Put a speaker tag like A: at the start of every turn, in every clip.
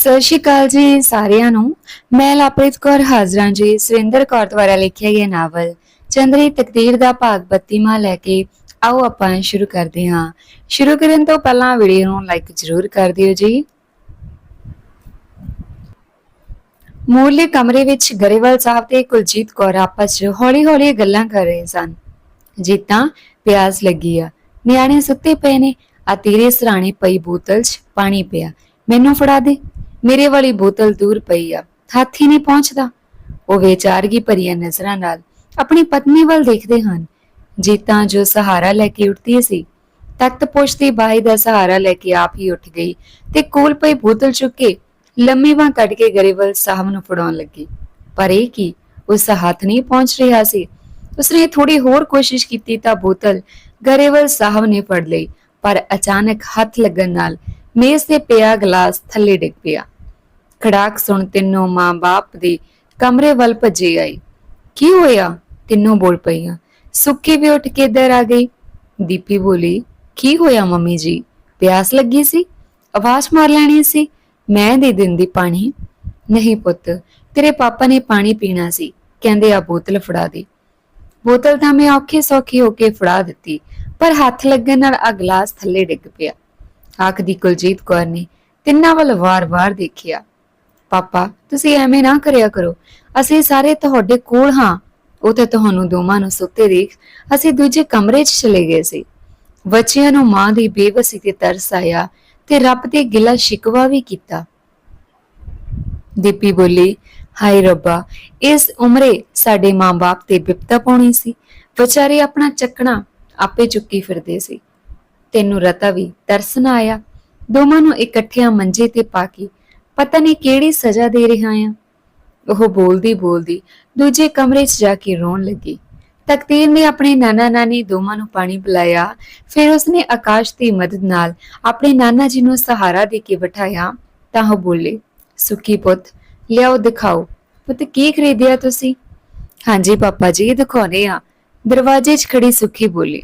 A: ਸਤਿ ਸ਼੍ਰੀ ਅਕਾਲ ਜੀ ਸਾਰਿਆਂ ਨੂੰ। ਮੈਂ ਲਾਪ੍ਰੀਤ ਕੌਰ ਹਾਜ਼ਰਾਂ ਜੀ, ਸੁਰਿੰਦਰ ਕੌਰ ਦੁਆਰਾ ਲਿਖਿਆ ਗਿਆ ਨਾਵਲ, ਚੰਦਰੀ ਤਕਦੀਰ ਦਾ ਭਾਗ 32ਵਾਂ ਲੈ ਕੇ ਆਓ ਆਪਾਂ ਸ਼ੁਰੂ ਕਰਦੇ ਹਾਂ। ਸ਼ੁਰੂ ਕਰਨ ਤੋਂ ਪਹਿਲਾਂ ਵੀਡੀਓ ਨੂੰ ਲਾਈਕ ਜ਼ਰੂਰ ਕਰ ਦਿਓ ਜੀ। ਮੂਲੇ ਕਮਰੇ ਵਿੱਚ ਗਰੇਵਾਲ ਸਾਹਿਬ ਤੇ ਕੁਲਜੀਤ ਕੌਰ ਆਪਸ 'ਚ ਹੌਲੀ-ਹੌਲੀ ਗੱਲਾਂ ਕਰ ਰਹੇ ਸਨ। ਜੀਤਾਂ, ਪਿਆਸ ਲੱਗੀ ਆ। ਨਿਆਣੇ ਸੁੱਤੇ ਪਏ ਨੇ ਆ ਤੇਰੇ ਸਰਾਣੇ ਪਈ ਬੋਤਲ 'ਚ ਪਾਣੀ ਪਿਆ। ਮੈਨੂੰ ਫੜਾ ਦੇ। ਮੇਰੇ ਵਾਲੀ ਬੋਤਲ ਦੂਰ ਪਈ ਆ, ਹੱਥ ਹੀ ਨਹੀਂ ਪਹੁੰਚਦਾ। ਉਹ ਵਿਚਾਰਗੀ ਭਰੀਆਂ ਨਜ਼ਰਾਂ ਨਾਲ ਆਪਣੀ ਪਤਨੀ ਵੱਲ ਦੇਖਦੇ ਹਨ। ਜੀਤਾਂ ਜੋ ਸਹਾਰਾ ਲੈ ਕੇ ਉੱਠਦੀ ਸੀ, ਤਖਤ ਪੁੱਛਦੀ ਬਾਈ ਦਾ ਸਹਾਰਾ ਲੈ ਕੇ ਆਪ ਹੀ ਉੱਠ ਗਈ ਤੇ ਕੋਲ ਪਈ ਬੋਤਲ ਚੁੱਕ ਕੇ ਲੰਮੀ ਬਾਂਹ ਕੱਢ ਕੇ ਗਰੇਵਲ ਸਾਹਿਬ ਨੂੰ ਫੜਾਉਣ ਲੱਗੀ। ਪਰ ਇਹ ਕੀ? ਉਸ ਹੱਥ ਨਹੀਂ ਪਹੁੰਚ ਰਿਹਾ ਸੀ। ਉਸਨੇ ਥੋੜੀ ਹੋਰ ਕੋਸ਼ਿਸ਼ ਕੀਤੀ ਤਾਂ ਬੋਤਲ ਗਰੇਵਲ ਸਾਹਿਬ ਨੇ ਫੜ ਲਈ, ਪਰ ਅਚਾਨਕ ਹੱਥ ਲੱਗਣ ਨਾਲ ਮੇਜ਼ ਤੇ ਪਿਆ ਗਲਾਸ ਥੱਲੇ ਡਿੱਗ ਪਿਆ। ਖੜਾਕ ਸੁਣ ਤਿੰਨੋਂ ਮਾਂ-ਬਾਪ ਦੇ ਕਮਰੇ ਵੱਲ ਭੱਜੇ ਆਏ ਕੀ ਹੋਇਆ? ਤਿੰਨੋਂ ਬੋਲ ਪਈਆਂ ਸੁੱਕੀ ਵੀ ਉੱਠ ਕੇ ਇੱਧਰ ਆ ਗਈ। ਦੀਪੀ ਬੋਲੀ, ਕੀ ਹੋਇਆ ਮੰਮੀ ਜੀ? ਪਿਆਸ ਲੱਗੀ ਸੀ? ਆਵਾਜ਼ ਮਾਰ ਲੈਣੀ ਸੀ? ਮੈਂ ਦੇ ਦਿੰਦੀ ਪਾਣੀ। ਨਹੀਂ ਪੁੱਤ, ਤੇਰੇ ਪਾਪਾ ਨੇ ਪਾਣੀ ਪੀਣਾ ਸੀ। ਕਹਿੰਦੇ ਆ ਬੋਤਲ ਫੜਾ ਦੇ। ਬੋਤਲ ਤਾਂ ਮੈਂ ਔਖੇ ਸੌਖੇ ਹੋ ਕੇ ਫੜਾ ਦਿੱਤੀ, ਪਰ ਹੱਥ ਲੱਗਣ ਨਾਲ ਆ ਗਲਾਸ ਥੱਲੇ ਡਿੱਗ ਪਿਆ। ਆਖਦੀ ਕੁਲਜੀਤ ਕੌਰ ਨੇ ਤਿੰਨਾਂ ਵੱਲ ਵਾਰ-ਵਾਰ ਦੇਖਿਆ। ਪਾਪਾ, ਤੁਸੀਂ ਐਵੇਂ ਨਾ ਕਰਿਆ ਕਰੋ। ਅਸੀਂ ਸਾਰੇ ਤੁਹਾਡੇ ਕੋਲ ਹਾਂ। ਉਹ ਤਾਂ ਤੁਹਾਨੂੰ ਦੋਵਾਂ ਨੂੰ ਸੁੱਤੇ ਦੇਖ ਅਸੀਂ ਦੂਜੇ ਕਮਰੇ 'ਚ ਚਲੇ ਗਏ ਸੀ। ਬੱਚਿਆਂ ਨੂੰ ਮਾਂ ਦੀ ਬੇਵਸੀ ਤੇ ਤਰਸ ਆਇਆ ਤੇ ਰੱਬ ਤੇ ਗਿਲਾ ਸ਼ਿਕਵਾ ਵੀ ਕੀਤਾ। ਦੀਪੀ ਬੋਲੀ, ਹਾਏ ਰੱਬਾ, ਇਸ ਉਮਰੇ ਸਾਡੇ ਮਾਂ-ਬਾਪ ਤੇ ਬਿਪਤਾ ਪਾਉਣੀ ਸੀ। ਵਿਚਾਰੇ ਆਪਣਾ ਚੱਕਣਾ ਆਪੇ ਚੁੱਕੀ ਫਿਰਦੇ ਸੀ। ਤੈਨੂੰ ਰਤਾ ਵੀ ਤਰਸ ਨਾ ਆਇਆ। ਦੋਵਾਂ ਨੂੰ ਇਕੱਠਿਆਂ ਮੰਜੇ ਤੇ ਪਾ ਕੇ ਪਤਾ ਨਹੀਂ ਕਿਹੜੀ ਸਜ਼ਾ ਦੇ ਰਿਹਾ ਆ। ਉਹ ਬੋਲਦੀ ਬੋਲਦੀ ਦੂਜੇ ਕਮਰੇ 'ਚ ਜਾ ਕੇ ਰੋਣ ਲੱਗੀ। ਤਕਦੀਰ ਨੇ ਆਪਣੇ ਨਾਨਾ ਨਾਨੀ ਦੋਵਾਂ ਨੂੰ ਪਾਣੀ ਪਿਲਾਇਆ। ਫਿਰ ਉਸਨੇ ਆਕਾਸ਼ ਦੀ ਮਦਦ ਨਾਲ ਆਪਣੇ ਨਾਨਾ ਜੀ ਨੂੰ ਸਹਾਰਾ ਦੇ ਕੇ ਬਿਠਾਇਆ ਤਾਂ ਉਹ ਬੋਲੇ, ਸੁਖੀ ਪੁੱਤ, ਲਿਆਓ, ਦਿਖਾਓ। ਪੁੱਤ, ਕੀ ਖਰੀਦਿਆ ਤੁਸੀਂ? ਹਾਂਜੀ ਪਾਪਾ ਜੀ, ਦਿਖਾਉਣੇ ਆ। ਦਰਵਾਜ਼ੇ 'ਚ ਖੜੀ ਸੁਖੀ ਬੋਲੀ।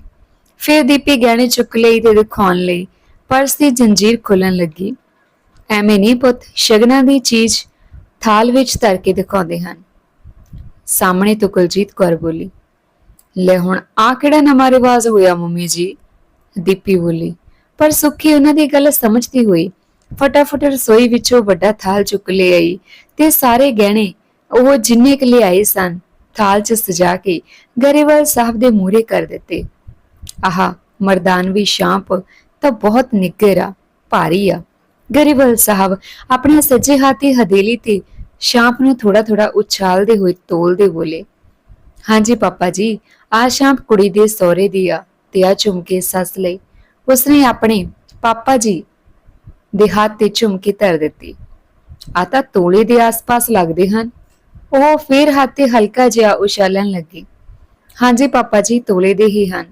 A: ਫਿਰ ਦੀਪੀ ਗਹਿਣੇ ਚੁੱਕ ਲਈ ਤੇ ਦਿਖਾਉਣ ਲਈ ਪਰਸ ਦੀ ਜੰਜੀਰ ਖੁੱਲਣ ਲੱਗੀ। ਐਵੇਂ ਨਹੀਂ ਪੁੱਤ, ਸ਼ਗਨਾਂ ਦੀ ਚੀਜ਼ ਥਾਲ ਵਿੱਚ ਧਰ ਕੇ ਦਿਖਾਉਂਦੇ ਹਨ। ਸਾਹਮਣੇ ਤੋਂ ਕੁਲਜੀਤ ਕੌਰ ਬੋਲੀ, ਲੈ ਹੁਣ ਆ ਕਿਹੜਾ ਨਵਾਂ ਰਿਵਾਜ ਹੋਇਆ ਮੰਮੀ ਜੀ? ਦੀਪੀ ਬੋਲੀ, ਪਰ ਸੁੱਖੀ ਉਹਨਾਂ ਦੀ ਗੱਲ ਸਮਝਦੀ ਹੋਈ ਫਟਾਫਟ ਰਸੋਈ ਵਿੱਚੋਂ ਵੱਡਾ ਥਾਲ ਚੁੱਕ ਲੈ ਆਈ ਤੇ ਸਾਰੇ ਗਹਿਣੇ ਉਹ ਜਿੰਨੇ ਕੁ ਲਿਆਏ ਸਨ, ਥਾਲ 'ਚ ਸਜਾ ਕੇ ਗਰੇਵਾਲ ਸਾਹਿਬ ਦੇ ਮੂਹਰੇ ਕਰ ਦਿੱਤੇ। ਆਹਾ, ਮਰਦਾਨਵੀ ਸ਼ਾਂਪ ਤਾਂ ਬਹੁਤ ਨਿੱਘਰ ਆ, ਭਾਰੀ ਆ। ਗਰੀਬਲ ਸਾਹਿਬ ਆਪਣੇ ਸੱਜੇ ਹੱਥੀ ਹਥੇਲੀ ਤੇ ਸ਼ਾਂਪ ਨੂੰ ਥੋੜਾ ਥੋੜਾ ਉਛਾਲਦੇ ਹੋਏ ਤੋਲਦੇ ਬੋਲੇ, ਹਾਂਜੀ ਪਾਪਾ ਜੀ, ਆ ਸ਼ਾਂਪ ਕੁੜੀ ਦੇ ਸਹੁਰੇ ਦੀ ਆ ਤੇ ਆ ਝੁਮਕੇ ਸੱਸ ਲਈ। ਉਸਨੇ ਆਪਣੇ ਪਾਪਾ ਜੀ ਦੇ ਹੱਥ ਤੇ ਝੁਮਕੇ ਧਰ ਦਿੱਤੀ। ਆ ਤਾਂ ਤੋਲੇ ਦੇ ਆਸ-ਪਾਸ ਲੱਗਦੇ ਹਨ। ਉਹ ਫਿਰ ਹੱਥ ਤੇ ਹਲਕਾ ਜਿਹਾ ਉਛਾਲਣ ਲੱਗੀ। ਹਾਂਜੀ ਪਾਪਾ ਜੀ, ਤੋਲੇ ਦੇ ਹੀ ਹਨ।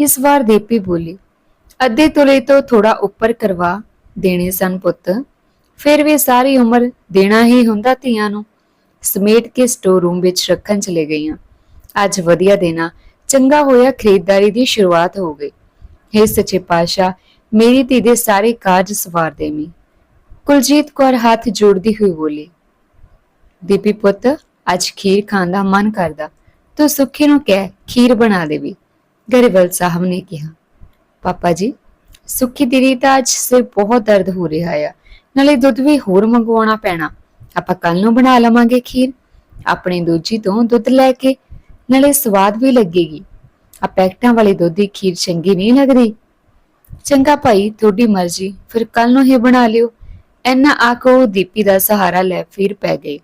A: ਇਸ ਵਾਰ ਦੇਪੀ ਬੋਲੀ, ਅੱਧੇ ਤੋਲੇ ਤੋਂ ਥੋੜਾ ਉੱਪਰ ਕਰਵਾ ਦੇਣੇ ਸਨ ਪੁੱਤ। ਫਿਰ ਵੀ ਸਾਰੀ ਉਮਰ ਦੇਣਾ ਹੀ ਹੁੰਦਾ ਧੀਆਂ ਨੂੰ। ਸਮੇਟ ਕੇ ਸਟੋਰ ਰੂਮ ਵਿੱਚ ਰੱਖਣ ਚਲੇ ਗਈਆਂ। ਅੱਜ ਵਧੀਆ ਦੇਣਾ, ਚੰਗਾ ਹੋਇਆ ਖਰੀਦਦਾਰੀ ਦੀ ਸ਼ੁਰੂਆਤ ਹੋ ਗਈ। ਹੇ ਸੱਚੇ ਪਾਤਸ਼ਾਹ, ਮੇਰੀ ਧੀ ਦੇ ਸਾਰੇ ਕਾਰਜ ਸਵਾਰ ਦੇਵੀਂ। ਕੁਲਜੀਤ ਕੌਰ ਹੱਥ ਜੋੜਦੀ ਹੋਈ ਬੋਲੀ, ਦੀਪੀ ਪੁੱਤ, ਅੱਜ ਖੀਰ ਖਾਣ ਦਾ ਮਨ ਕਰਦਾ। ਤੂੰ ਸੁੱਖੀ ਨੂੰ ਕਹਿ, ਖੀਰ ਬਣਾ ਦੇਵੀ। ਗਰੇਵਲ ਸਾਹਿਬ ਨੇ ਕਿਹਾ, ਪਾਪਾ ਜੀ ਸੁੱਖੀ ਦੀਦੀ ਤਾਂ ਅੱਜ ਸਿਰ ਬਹੁਤ ਦਰਦ ਹੋ ਰਿਹਾ ਆ। ਨਾਲੇ ਦੁੱਧ ਵੀ ਹੋਰ ਮੰਗਵਾਉਣਾ ਪੈਣਾ। ਆਪਾਂ ਕੱਲ ਨੂੰ ਬਣਾ ਲਵਾਂਗੇ ਖੀਰ। ਆਪਣੇ ਦੂਜੀ ਤੋਂ ਦੁੱਧ ਲੈ ਕੇ ਨਾਲੇ ਸਵਾਦ ਵੀ ਲੱਗੇਗੀ। ਆ ਪੈਕਟਾਂ ਵਾਲੇ ਦੁੱਧ ਦੀ ਖੀਰ ਚੰਗੀ ਨਹੀਂ ਲੱਗਦੀ। ਚੰਗਾ ਭਾਈ, ਤੁਹਾਡੀ ਮਰਜ਼ੀ। ਫਿਰ ਕੱਲ ਨੂੰ ਹੀ ਬਣਾ ਲਿਓ। ਐਨਾ ਆਕੋ ਦੀਪੀ ਦਾ ਸਹਾਰਾ ਲੈ ਫਿਰ ਪੈ ਗਈ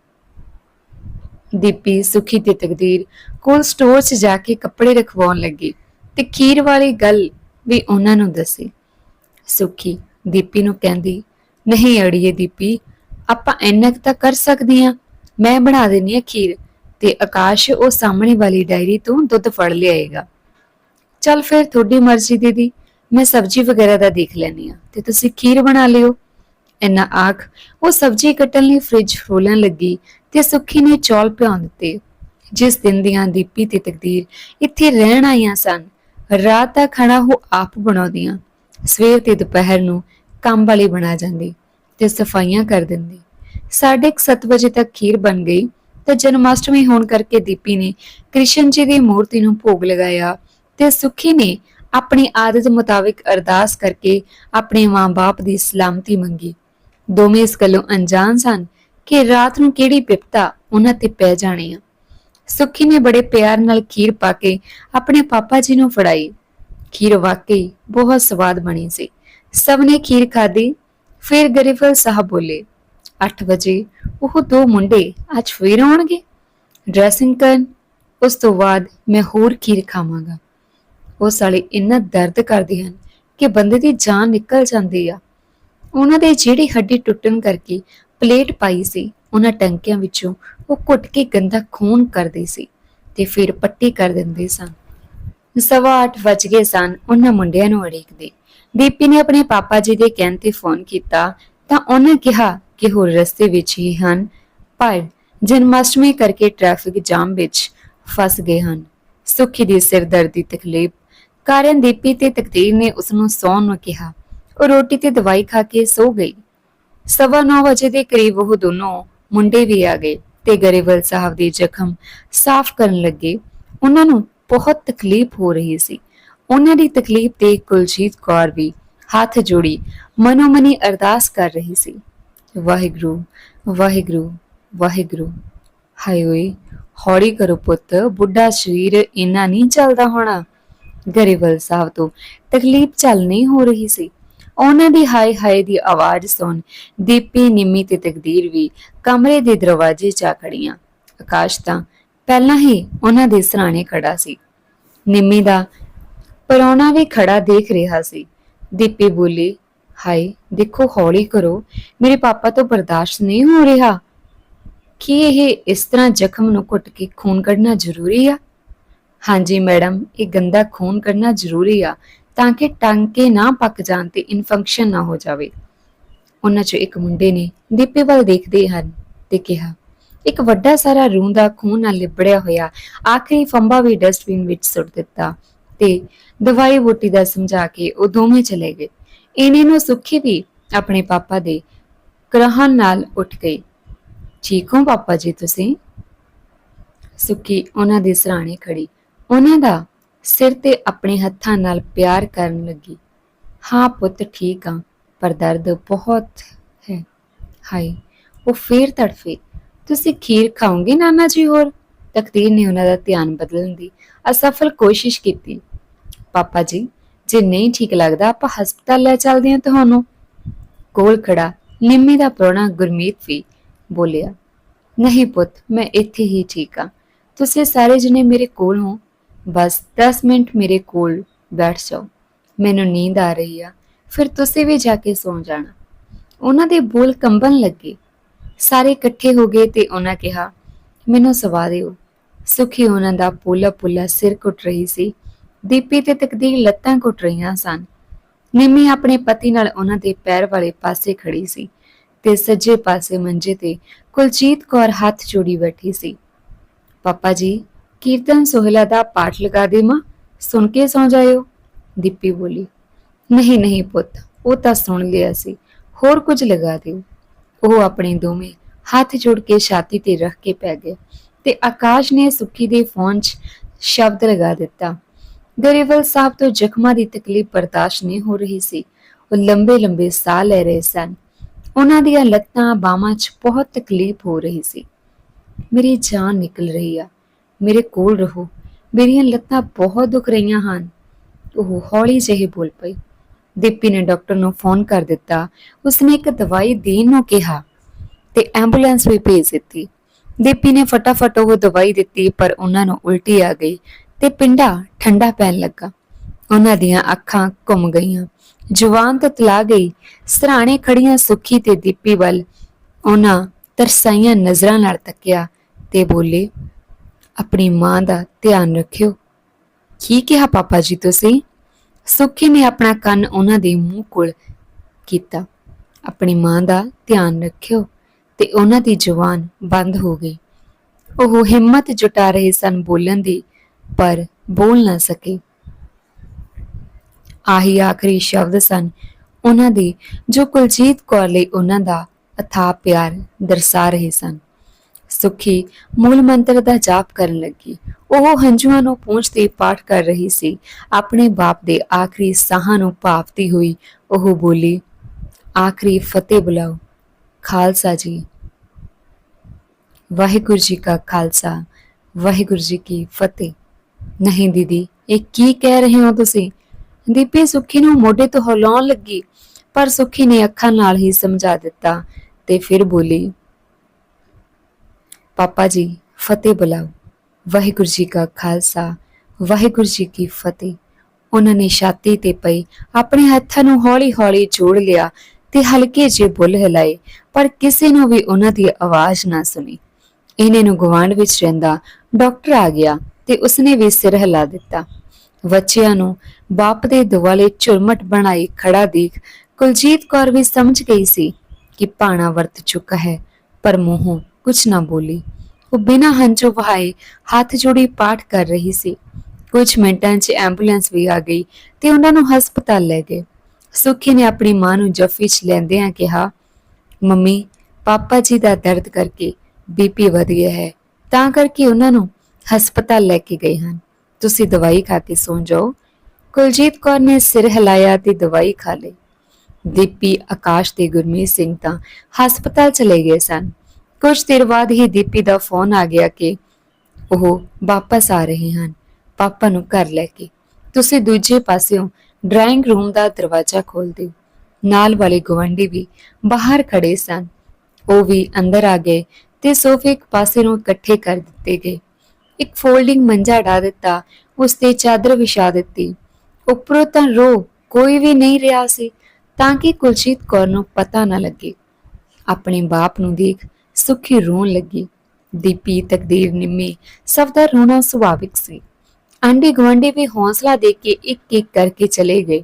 A: ਦੀਪੀ ਸੁਖੀ ਤੇ ਤਕਦੀਰ ਕੋਲ ਸਟੋਰ 'ਚ ਜਾ ਕੇ ਕੱਪੜੇ ਰਖਵਾਉਣ ਲੱਗੀ ਤੇ ਖੀਰ ਵਾਲੀ ਗੱਲ ਵੀ ਉਹਨਾਂ ਨੂੰ ਦੱਸੀ। ਸੁੱਖੀ। ਦੀਪੀ ਨੂੰ ਕਹਿੰਦੀ, ਨਹੀਂ ਅੜੀਏ ਦੀਪੀ, ਆਪਾਂ ਇੰਨਾ ਕੁ ਤਾਂ ਕਰ ਸਕਦੀ ਆ। ਮੈਂ ਬਣਾ ਦੇਣੀ ਆ ਖੀਰ ਤੇ ਆਕਾਸ਼ ਉਹ ਸਾਹਮਣੇ ਵਾਲੀ ਡਾਇਰੀ ਤੋਂ ਦੁੱਧ ਫੜ ਲਿਆਏਗਾ। ਚੱਲ ਫਿਰ ਤੁਹਾਡੀ ਮਰਜ਼ੀ ਦੀਦੀ, ਮੈਂ ਸਬਜ਼ੀ ਵਗੈਰਾ ਦਾ ਦੇਖ ਲੈਣੀ ਆ ਤੇ ਤੁਸੀਂ ਖੀਰ ਬਣਾ ਲਿਓ। ਇੰਨਾ ਆਖ, ਉਹ ਸਬਜ਼ੀ ਕੱਟਣ ਲਈ ਫ੍ਰਿਜ ਖੋਲਣ ਲੱਗੀ ਤੇ ਸੁੱਖੀ ਨੇ ਚੌਲ ਪਿਆਉਣ ਦਿੱਤੇ। ਜਿਸ ਦਿਨ ਦੀਆਂ ਦੀਪੀ ਤੇ ਤਕਦੀਰ ਇੱਥੇ ਰਹਿਣ ਆਈਆਂ ਸਨ, ਰਾਤ ਦਾ ਖਾਣਾ ਉਹ ਆਪ ਬਣਾਉਂਦੀਆਂ। ਸਵੇਰ ਤੇ ਦੁਪਹਿਰ ਨੂੰ ਕੰਮ ਵਾਲੀ ਬਣਾ ਜਾਂਦੀ ਤੇ ਸਫਾਈਆਂ ਕਰ ਦਿੰਦੀ। ਸਾਢੇ ਕੁ ਸੱਤ ਵਜੇ ਤੱਕ ਖੀਰ ਬਣ ਗਈ ਤੇ ਜਨਮਾਸ਼ਟਮੀ ਹੋਣ ਕਰਕੇ ਦੀਪੀ ਨੇ ਕ੍ਰਿਸ਼ਨ ਜੀ ਦੀ ਮੂਰਤੀ ਨੂੰ ਭੋਗ ਲਗਾਇਆ ਤੇ ਸੁਖੀ ਨੇ ਆਪਣੀ ਆਦਤ ਮੁਤਾਬਿਕ ਅਰਦਾਸ ਕਰਕੇ ਆਪਣੇ ਮਾਂ-ਬਾਪ ਦੀ ਸਲਾਮਤੀ ਮੰਗੀ। ਦੋਵੇਂ ਇਸ ਗੱਲੋਂ ਅਣਜਾਣ ਸਨ ਕਿ ਰਾਤ ਨੂੰ ਕਿਹੜੀ ਵਿਪਤਾ ਉਹਨਾਂ ਤੇ ਪੈ ਜਾਣੀ ਆ। ਸੁਖੀ ਨੇ ਬੜੇ ਪਿਆਰ ਨਾਲ ਖੀਰ ਪਾ ਕੇ ਆਪਣੇ ਪਾਪਾ ਜੀ ਨੂੰ ਫੜਾਈ। ਖੀਰ ਵਾਕਈ ਬਹੁਤ ਸਵਾਦ ਬਣੀ ਸੀ। ਸਭ ਨੇ ਖੀਰ ਖਾਧੀ, ਫਿਰ ਗਰੀਫਲ ਸਾਹਿਬ ਬੋਲੇ 8 ਵਜੇ ਉਹ ਦੋ ਮੁੰਡੇ ਅੱਜ ਫੇਰ ਆਉਣਗੇ? ਡਰੈਸਿੰਗ ਕਰਨ, ਉਸ ਤੋਂ ਬਾਅਦ ਮੈਂ ਹੋਰ ਖੀਰ ਖਾਵਾਂਗਾ। ਉਹ ਸਾਲੇ ਇੰਨਾ ਦਰਦ ਕਰਦੇ ਹਨ ਕਿ ਬੰਦੇ ਦੀ ਜਾਨ ਨਿਕਲ ਜਾਂਦੀ ਆ। ਉਹਨਾਂ ਦੇ ਜਿਹੜੀ ਹੱਡੀ ਟੁੱਟਣ ਕਰਕੇ ਪਲੇਟ ਪਾਈ ਸੀ, ਉਹਨਾਂ ਟੰਕਿਆਂ ਵਿੱਚੋਂ ਉਹ ਘੁੱਟ ਕੇ ਗੰਦਾ ਖੂਨ ਕਰਦੇ ਸੀ ਤੇ ਫਿਰ ਪੱਟੀ ਕਰ ਦਿੰਦੇ ਸਨ। ਸਵਾ ਅੱਠ ਵੱਜ ਗਏ ਸਨ, ਉਹਨਾਂ ਮੁੰਡਿਆਂ ਨੂੰ ਅੜੇਕਦੇ ਦੀਪੀ ਨੇ ਆਪਣੇ ਪਾਪਾ ਜੀ ਦੇ ਕਹਿਣ ਤੇ ਫੋਨ ਕੀਤਾ, ਤਾਂ ਉਹਨਾਂ ਕਿਹਾ ਕਿ ਉਹ ਰਸਤੇ ਵਿੱਚ ਹੀ ਹਨ, ਪਰ ਜਨਮਾਸ਼ਟਮੀ ਕਰਕੇ ਟ੍ਰੈਫਿਕ ਜਾਮ ਵਿੱਚ ਫਸ ਗਏ ਹਨ। ਸੁਖੀ ਦੀ ਸਿਰਦਰਦੀ ਤਕਲੀਫ। ਕਾਰਨ ਦੀਪੀ ਤੇ ਤਕਦੀਰ ਨੇ ਉਸ ਨੂੰ ਸੌਣ ਨੂੰ ਕਿਹਾ। ਉਹ ਰੋਟੀ ਤੇ ਦਵਾਈ ਖਾ ਕੇ ਸੋ ਗਈ। ਸਵਾ ਨੌ ਵਜੇ ਦੇ ਕਰੀਬ ਉਹ ਦੋਨੋਂ ਮੁੰਡੇ ਵੀ ਆ ਗਏ ਤੇ ਗਰੇਵਲ ਸਾਹਿਬ ਦੇ ਜ਼ਖਮ ਸਾਫ਼ ਕਰਨ ਲੱਗੇ। ਉਹਨਾਂ ਨੂੰ ਬਹੁਤ ਤਕਲੀਫ ਹੋ ਰਹੀ ਸੀ। ਉਹਨਾਂ ਦੀ ਤਕਲੀਫ ਤੇ ਕੁਲਜੀਤ ਕੌਰ ਵੀ ਹੱਥ ਜੋੜੀ ਮਨੋਮਨੀ ਅਰਦਾਸ ਕਰ ਰਹੀ ਸੀ। ਵਾਹਿਗੁਰੂ ਵਾਹਿਗੁਰੂ ਵਾਹਿਗੁਰੂ। ਹਾਏ ਓਏ, ਹੌਲੀ ਕਰੋ ਪੁੱਤ, ਬੁੱਢਾ ਸਰੀਰ ਇੰਨਾ ਨਹੀਂ ਚੱਲਦਾ ਹੋਣਾ। ਗਰੇਵਲ ਸਾਹਿਬ ਤੋਂ ਤਕਲੀਫ ਚੱਲ ਨਹੀਂ ਹੋ ਰਹੀ ਸੀ। ਉਹਨਾਂ ਦੀ ਹਾਏ ਹਾਏ ਦੀ ਆਵਾਜ਼ ਸੁਣ ਦੀਪੀ, ਨਿੰਮੀ ਤੇ ਤਕਦੀਰ ਵੀ ਕਮਰੇ ਦੇ ਦਰਵਾਜ਼ੇ 'ਚ ਆ ਖੜੀਆਂ ਆਕਾਸ਼ ਤਾਂ ਪਹਿਲਾਂ ਹੀ ਉਹਨਾਂ ਦੇ ਸਰਾਣੇ ਖੜਾ ਸੀ। ਨਿੰਮੀ ਦਾ। ਪਰੌਣਾ ਵੀ ਖੜਾ ਦੇਖ ਰਿਹਾ ਸੀ। ਦੀਪੀ ਬੋਲੀ, ਹਾਏ, ਦੇਖੋ, ਹੌਲੀ ਕਰੋ। ਮੇਰੇ ਪਾਪਾ ਤੋਂ ਬਰਦਾਸ਼ਤ ਨਹੀਂ ਹੋ ਰਿਹਾ। ਕੀ ਇਹ ਇਸ ਤਰ੍ਹਾਂ ਜ਼ਖਮ ਨੂੰ ਘੁੱਟ ਕੇ ਖੂਨ ਕੱਢਣਾ ਜ਼ਰੂਰੀ ਆ? ਹਾਂਜੀ, ਮੈਡਮ, ਇਹ ਗੰਦਾ ਖੂਨ ਕੱਢਣਾ ਜ਼ਰੂਰੀ ਆ, ਤਾਂ ਕਿ ਟਾਂਕੇ ਨਾ ਪੱਕ ਜਾਣ ਤੇ ਇਨਫੈਕਸ਼ਨ ਨਾ ਹੋ ਜਾਵੇ। ਉਹਨਾਂ ਚੋਂ ਇੱਕ ਮੁੰਡੇ ਨੇ ਦੀਪੇ ਵੱਲ ਦੇਖਦੇ ਹਨ ਤੇ ਕਿਹਾ ਇੱਕ ਵੱਡਾ ਸਾਰਾ ਰੂੰ ਦਾ ਖੂਨ ਨਾਲ ਲਿਬੜਿਆ ਹੋਇਆ ਆਖਰੀ ਫੰਬਾ ਵੀ ਡਸਟਬਿਨ ਵਿੱਚ ਸੁੱਟ ਦਿੱਤਾ ਤੇ ਦਵਾਈ ਬੂਟੀ ਦਾ ਸਮਝਾ ਕੇ ਉਹ ਦੋਵੇਂ ਚਲੇ ਗਏ। ਇਹਨੇ ਨੂੰ ਸੁੱਖੀ ਵੀ ਆਪਣੇ ਪਾਪਾ ਦੇ ਕਰਹਨ ਨਾਲ ਉੱਠ ਗਈ। ਠੀਕ ਹੋ ਪਾਪਾ ਜੀ ਤੁਸੀਂ? ਸੁੱਖੀ ਉਹਨਾਂ ਦੇ ਸਰਾਣੇ ਖੜੀ ਉਹਨਾਂ ਦਾ ਸਿਰ ਤੇ ਆਪਣੇ ਹੱਥਾਂ ਨਾਲ ਪਿਆਰ ਕਰਨ ਲੱਗੀ। ਹਾਂ ਪੁੱਤ, ਠੀਕ ਆ, ਪਰ ਦਰਦ ਬਹੁਤ ਹੈ। ਹਾਏ, ਉਹ ਫੇਰ ਤੜਫੇ। ਤੁਸੀਂ ਖੀਰ ਖਾਓਗੇ, ਨਾਨਾ ਜੀ ਹੋਰ? ਤਕਦੀਰ ਨੇ ਉਹਨਾਂ ਦਾ ਧਿਆਨ ਬਦਲਣ ਦੀ ਅਸਫਲ ਕੋਸ਼ਿਸ਼ ਕੀਤੀ। ਪਾਪਾ ਜੀ, ਜੇ ਨਹੀਂ ਠੀਕ ਲੱਗਦਾ, ਆਪਾਂ ਹਸਪਤਾਲ ਲੈ ਚੱਲਦੇ ਹਾਂ ਤੁਹਾਨੂੰ। ਕੋਲ ਖੜਾ ਨਿੰਮੀ ਦਾ ਪ੍ਰਾਹੁਣਾ ਗੁਰਮੀਤ ਵੀ ਬੋਲਿਆ, ਨਹੀਂ ਪੁੱਤ, ਮੈਂ ਇੱਥੇ ਹੀ ਠੀਕ ਆ ਤੁਸੀਂ ਸਾਰੇ ਜਣੇ ਮੇਰੇ ਕੋਲ ਹੋ। ਬਸ 10 ਮਿੰਟ ਮੇਰੇ ਕੋਲ ਬੈਠ ਜਾਓ। ਮੈਨੂੰ ਨੀਂਦ ਆ ਰਹੀ ਆ। ਫਿਰ ਤੁਸੀਂ ਵੀ ਜਾ ਕੇ ਸੌਂ ਜਾਣਾ। ਉਹਨਾਂ ਦੇ ਬੋਲ ਕੰਬਣ ਲੱਗੇ। ਸਾਰੇ ਇਕੱਠੇ ਹੋ ਗਏ ਤੇ ਉਹਨਾਂ ਕਿਹਾ, ਮੈਨੂੰ ਸਵਾ ਦਿਓ। ਸੁਖੀ ਉਹਨਾਂ ਦਾ ਪੋਲਾ ਪੋਲਾ ਸਿਰ ਘੁੱਟ ਰਹੀ ਸੀ। ਦੀਪੀ ਤੇ ਤਕਦੀਰ ਲੱਤਾਂ ਘੁੱਟ ਰਹੀਆਂ ਸਨ। ਨਿੰਮੀ ਆਪਣੇ ਪਤੀ ਨਾਲ ਉਹਨਾਂ ਦੇ ਪੈਰ ਵਾਲੇ ਪਾਸੇ ਖੜੀ ਸੀ ਤੇ ਸੱਜੇ ਪਾਸੇ ਮੰਜੇ ਤੇ ਕੁਲਜੀਤ ਕੌਰ ਹੱਥ ਜੋੜੀ ਬੈਠੀ ਸੀ। ਪਾਪਾ ਜੀ, ਕੀਰਤਨ ਸੋਹਲਾ ਦਾ ਪਾਠ ਲਗਾ ਦੇ ਮਾਂ, ਸੁਣ ਕੇ ਸੌ ਜਾਇਓ। ਦੀਪੀ ਬੋਲੀ, ਨਹੀਂ ਨਹੀਂ ਪੁੱਤ, ਉਹ ਤਾਂ ਸੁਣ ਲਿਆ ਸੀ, ਹੋਰ ਕੁਝ ਲਗਾ ਦਿਓ। ਉਹ ਆਪਣੇ ਦੋਵੇਂ ਹੱਥ ਜੋੜ ਕੇ ਛਾਤੀ ਤੇ ਰੱਖ ਕੇ ਪੈ ਗਏ ਤੇ ਆਕਾਸ਼ ਨੇ ਸੁੱਖੀ ਦੇ ਫੋਨ 'ਚ ਸ਼ਬਦ ਲਗਾ ਦਿੱਤਾ। ਗਰੇਵਲ ਸਾਹਿਬ ਤੋਂ ਜ਼ਖਮਾਂ ਦੀ ਤਕਲੀਫ ਬਰਦਾਸ਼ਤ ਨਹੀਂ ਹੋ ਰਹੀ ਸੀ। ਉਹ ਲੰਬੇ ਲੰਬੇ ਸਾਹ ਲੈ ਰਹੇ ਸਨ। ਉਹਨਾਂ ਦੀਆਂ ਲੱਤਾਂ ਬਾਹਾਂ 'ਚ ਬਹੁਤ ਤਕਲੀਫ ਹੋ ਰਹੀ ਸੀ। ਮੇਰੀ ਜਾਨ ਨਿਕਲ ਰਹੀ ਆ। ਮੇਰੇ ਕੋਲ ਰਹੋ। ਮੇਰੀਆਂ ਲੱਤਾਂ ਬਹੁਤ ਦੁਖ ਰਹੀਆਂ ਹਨ। ਉਹ ਹੌਲੀ ਜਿਹੇ ਬੋਲ ਪਈ। ਦੀਪੀ ਨੇ ਡਾਕਟਰ ਨੂੰ ਫੋਨ ਕਰ ਦਿੱਤਾ। ਉਸਨੇ ਇੱਕ ਦਵਾਈ ਦੇਣ ਨੂੰ ਕਿਹਾ ਤੇ ਐਂਬੂਲੈਂਸ ਵੀ ਭੇਜ ਦਿੱਤੀ। ਦੀਪੀ ਨੇ ਫਟਾਫਟ ਉਹ ਦਵਾਈ ਦਿੱਤੀ, ਪਰ ਉਹਨਾਂ ਨੂੰ ਉਲਟੀ ਆ ਗਈ ਤੇ ਪਿੰਡਾ ਠੰਡਾ ਪੈਣ ਲੱਗਾ। ਉਹਨਾਂ ਦੀਆਂ ਅੱਖਾਂ ਘੁੰਮ ਗਈਆਂ। ਜਵਾਨ ਤਤਲਾ ਗਈ। ਸਰਾਣੇ ਖੜੀਆਂ ਸੁੱਖੀ ਤੇ ਦੀਪੀ ਵੱਲ ਉਹਨਾਂ ਤਰਸਾਈਆਂ ਨਜ਼ਰਾਂ ਨਾਲ ਤੱਕਿਆ ਤੇ ਬੋਲੇ, ਆਪਣੀ ਮਾਂ ਦਾ ਧਿਆਨ ਰੱਖਿਓ। ਕੀ ਕਿਹਾ ਪਾਪਾ ਜੀ ਤੁਸੀਂ? ਸੁੱਖੀ ਨੇ ਆਪਣਾ ਕੰਨ ਉਹਨਾਂ ਦੇ ਮੂੰਹ ਕੋਲ ਕੀਤਾ। ਆਪਣੀ ਮਾਂ ਦਾ ਧਿਆਨ ਰੱਖਿਓ ਤੇ ਉਹਨਾਂ ਦੀ ਜ਼ੁਬਾਨ ਬੰਦ ਹੋ ਗਈ। ਉਹ ਹਿੰਮਤ ਜੁਟਾ ਰਹੇ ਸਨ ਬੋਲਣ ਦੀ, ਪਰ ਬੋਲ ਨਾ ਸਕੇ। ਆਹੀ ਆਖਰੀ ਸ਼ਬਦ ਸਨ ਉਹਨਾਂ ਦੇ ਜੋ ਕੁਲਜੀਤ ਕੌਰ ਲਈ ਉਹਨਾਂ ਦਾ ਅਥਾਹ ਪਿਆਰ ਦਰਸਾ ਰਹੇ ਸਨ। ਸੁਖੀ ਮੂਲ ਮੰਤਰ ਦਾ ਜਾਪ ਕਰਨ ਲੱਗੀ। ਉਹ ਹੰਝੂਆਂ ਨੂੰ ਪੂੰਝਦੀ ਪਾਠ ਕਰ ਰਹੀ ਸੀ। ਆਪਣੇ ਬਾਪ ਦੇ ਆਖਰੀ ਸਾਹਾਂ ਨੂੰ ਭਾਵਦੀ ਹੋਈ ਉਹ ਬੋਲੀ, ਆਖਰੀ ਫਤਿਹ ਬੁਲਾਓ, ਖਾਲਸਾ ਜੀ। ਵਾਹਿਗੁਰੂ ਜੀ ਕਾ ਖਾਲਸਾ, ਵਾਹਿਗੁਰੂ ਜੀ ਕੀ ਫਤਿਹ। ਨਹੀਂ ਦੀਦੀ, ਇਹ ਕੀ ਕਹਿ ਰਹੇ ਹੋ ਤੁਸੀਂ? ਦੀਪੀ ਸੁਖੀ ਨੂੰ ਮੋਢੇ ਤੋਂ ਹਲਾਉਣ ਲੱਗੀ, ਪਰ ਸੁਖੀ ਨੇ ਅੱਖਾਂ ਨਾਲ ਹੀ ਸਮਝਾ ਦਿੱਤਾ ਤੇ ਫਿਰ ਬੋਲੀ ਪਾਪਾ ਜੀ, ਫਤਿਹ ਬੁਲਾਓ। ਵਾਹਿਗੁਰੂ ਜੀ ਕਾ ਖਾਲਸਾ, ਵਾਹਿਗੁਰੂ ਜੀ ਕੀ ਫਤਿਹ। ਉਹਨਾਂ ਨੇ ਛਾਤੀ ਤੇ ਪਈ, ਆਪਣੇ ਹੱਥਾਂ ਨੂੰ ਹੌਲੀ-ਹੌਲੀ ਜੋੜ ਲਿਆ ਤੇ ਹਲਕੇ ਜਿਹੇ ਬੁੱਲ ਹਿਲਾਏ, ਪਰ ਕਿਸੇ ਨੂੰ ਵੀ ਉਹਨਾਂ ਦੀ ਆਵਾਜ਼ ਨਾ ਸੁਣੀ। ਇਹਨੇ ਨੂੰ ਗਵਾਂਢ ਵਿੱਚ ਰਹਿੰਦਾ ਡਾਕਟਰ ਆ ਗਿਆ ਤੇ ਉਸਨੇ ਵੀ ਸਿਰ ਹਿਲਾ ਦਿੱਤਾ। ਬੱਚਿਆਂ ਨੂੰ ਬਾਪ ਦੇ ਦੁਆਲੇ ਝੁਰਮਟ ਬਣਾਈ ਖੜਾ ਦੇਖ ਕੁਲਜੀਤ ਕੌਰ ਵੀ ਸਮਝ ਗਈ ਸੀ ਕਿ ਪਾਣਾ ਵਰਤ ਚੁੱਕਾ ਹੈ, ਪਰ ਮੂੰਹੋਂ ਕੁਝ ਨਾ ਬੋਲੀ। ਉਹ ਬਿਨਾਂ ਹੰਝੂ ਵਹਾਏ ਹੱਥ ਜੋੜੀ ਪਾਠ ਕਰ ਰਹੀ ਸੀ। ਕੁਝ ਮਿੰਟਾਂ 'ਚ ਐਂਬੂਲੈਂਸ ਵੀ ਆ ਗਈ ਤੇ ਉਹਨਾਂ ਨੂੰ ਹਸਪਤਾਲ ਲੈ ਗਏ। ਸੁਖੀ ਨੇ ਆਪਣੀ ਮਾਂ ਨੂੰ ਜੱਫੀ 'ਚ ਲੈਂਦਿਆਂ ਕਿਹਾ, ਮੰਮੀ, ਪਾਪਾ ਜੀ ਦਾ ਦਰਦ ਕਰਕੇ ਬੀਪੀ ਵਧ ਗਿਆ ਹੈ। ਤਾਂ ਕਰਕੇ ਉਹਨਾਂ ਨੂੰ ਹਸਪਤਾਲ ਲੈ ਕੇ ਗਏ ਹਨ। ਤੁਸੀਂ ਦਵਾਈ ਖਾ ਕੇ ਸੌਂ ਜਾਓ। ਕੁਲਜੀਤ ਕੌਰ ਨੇ ਸਿਰ ਹਿਲਾਇਆ ਤੇ ਦਵਾਈ ਖਾ ਲਈ। ਦੀਪੀ ਆਕਾਸ਼ ਤੇ ਗੁਰਮੀਤ ਸਿੰਘ ਤਾਂ ਹਸਪਤਾਲ ਚਲੇ ਗਏ ਸਨ। ਕੁਝ ਦੇਰ ਬਾਅਦ ਹੀ ਦੀਪੀ ਦਾ ਫੋਨ ਆ ਗਿਆ ਕਿ ਉਹ ਵਾਪਸ ਆ ਰਹੇ ਹਨ। ਪਾਪਾ ਨੂੰ ਘਰ ਲੈ ਕੇ। ਤੁਸੀਂ ਦੂਜੇ ਪਾਸਿਓਂ ਡਰਾਇੰਗ ਰੂਮ ਦਾ ਦਰਵਾਜ਼ਾ ਖੋਲ ਦਿਓ। ਨਾਲ ਵਾਲੇ ਗਵੰਡੀ ਵੀ ਬਾਹਰ ਖੜੇ ਸਨ। ਉਹ ਵੀ ਅੰਦਰ ਆ ਗਏ ਤੇ ਸੋਫੇ ਇੱਕ ਪਾਸੇ ਨੂੰ ਇਕੱਠੇ ਕਰ ਦਿੱਤੇ ਗਏ। ਇੱਕ ਫੋਲਡਿੰਗ ਮੰਜਾ ਢਾ ਦਿੱਤਾ ਉਸ ਤੇ ਚਾਦਰ ਵਿਛਾ ਦਿੱਤੀ। ਉੱਪਰੋਂ ਤਾਂ ਰੋ ਕੋਈ ਵੀ ਨਹੀਂ ਰਿਹਾ ਸੀ, ਤਾਂ ਕਿ ਕੁਲਜੀਤ ਕੌਰ ਨੂੰ ਪਤਾ ਨਾ ਲੱਗੇ। ਆਪਣੇ ਬਾਪ ਨੂੰ ਦੇਖ ਸੁੱਖੀ ਰੋਣ ਲੱਗੀ। ਦੀਪੀ, ਤਕਦੀਰ, ਨਿੰਮੀ ਸਭ ਦਾ ਰੋਣਾ ਸੁਭਾਵਿਕ ਸੀ। ਆਂਡੀ ਗਵਾਂਡੀ ਵੀ ਹੌਸਲਾ ਦੇ ਕੇ ਇੱਕ ਇੱਕ ਕਰਕੇ ਚਲੇ ਗਏ।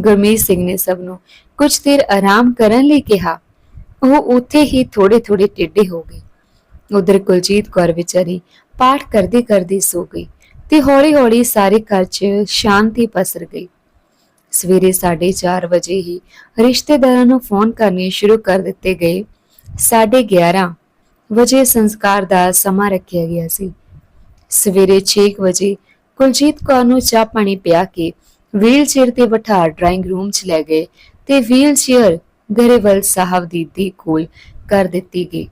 A: ਗੁਰਮੀਤ ਸਿੰਘ ਨੇ ਸਭ ਨੂੰ ਕੁਝ ਦੇਰ ਆਰਾਮ ਕਰਨ ਲਈ ਕਿਹਾ। ਉਹ ਉੱਥੇ ਹੀ ਥੋੜੇ ਥੋੜੇ ਟਿੱਡੇ ਹੋ ਗਏ। ਉਧਰ ਕੁਲਜੀਤ ਕੌਰ ਵਿਚਾਰੀ ਪਾਠ ਕਰਦੇ ਕਰਦੇ ਸੋ ਗਈ ਤੇ ਹੌਲੀ ਹੌਲੀ ਸਾਰੇ ਘਰ 'ਚ ਸ਼ਾਂਤੀ ਪਸਰ ਗਈ। ਸਵੇਰੇ 4:30 ਵਜੇ ਹੀ ਰਿਸ਼ਤੇਦਾਰਾਂ ਨੂੰ ਫੋਨ ਕਰਨੇ ਸ਼ੁਰੂ ਕਰ ਦਿੱਤੇ ਗਏ। 11:30 ਵਜੇ ਸੰਸਕਾਰ ਦਾ ਸਮਾਂ ਰੱਖਿਆ ਗਿਆ ਸੀ। ਸਵੇਰੇ 6 ਵਜੇ ਕੁਲਜੀਤ ਕੌਰ ਨੂੰ ਚਾਹ ਪਾਣੀ ਪਿਆ ਕੇ ਵੀਲ ਚੇਅਰ ਤੇ ਬਿਠਾ ਡਰਾਇੰਗ ਰੂਮ 'ਚ ਲੈ ਗਏ ਤੇ ਵੀਲ ਚੇਅਰ ਗਰੇਵਲ ਸਾਹਿਬ ਦੀ ਦੀ ਕੋਲ ਕਰ ਦਿੱਤੀ ਗਈ।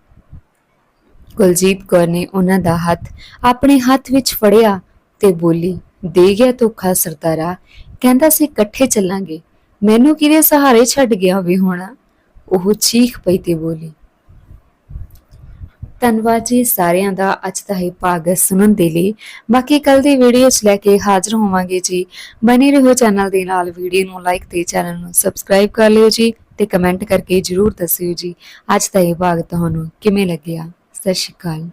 A: ਕੁਲਜੀਤ ਕੌਰ ਨੇ ਉਹਨਾਂ ਦਾ ਹੱਥ ਆਪਣੇ ਹੱਥ ਵਿੱਚ ਫੜਿਆ ਤੇ ਬੋਲੀ, ਦੇ ਗਿਆ ਧੋਖਾ ਸਰਦਾਰਾ, ਕਹਿੰਦਾ ਸੀ ਇਕੱਠੇ ਚੱਲਾਂਗੇ। ਮੈਨੂੰ ਕਿਹਦੇ ਸਹਾਰੇ ਛੱਡ ਗਿਆ ਹੋਵੇ ਹੋਣਾ? ਉਹ ਚੀਖ ਪਈ ਤੇ ਬੋਲੀ ਧੰਨਵਾਦ ਜੀ ਸਾਰਿਆਂ ਦਾ। ਅੱਜ ਦਾ ਇਹ ਭਾਗ ਸੁਣਨ ਦੇ ਲਈ। ਬਾਕੀ ਕੱਲ ਦੀ ਵੀਡੀਓ 'ਚ ਲੈ ਕੇ ਹਾਜ਼ਰ ਹੋਵਾਂਗੇ ਜੀ। ਬਣੇ ਰਹੋ ਚੈਨਲ ਦੇ ਨਾਲ। ਵੀਡੀਓ ਨੂੰ ਲਾਈਕ ਤੇ ਚੈਨਲ ਨੂੰ ਸਬਸਕ੍ਰਾਈਬ ਕਰ ਲਿਓ ਜੀ ਤੇ ਕਮੈਂਟ ਕਰਕੇ ਜਰੂਰ ਦੱਸਿਓ ਜੀ। ਅੱਜ ਦਾ ਇਹ ਭਾਗ ਤੁਹਾਨੂੰ ਕਿਵੇਂ ਲੱਗਿਆ? ਸਤਿ ਸ਼੍ਰੀ ਅਕਾਲ।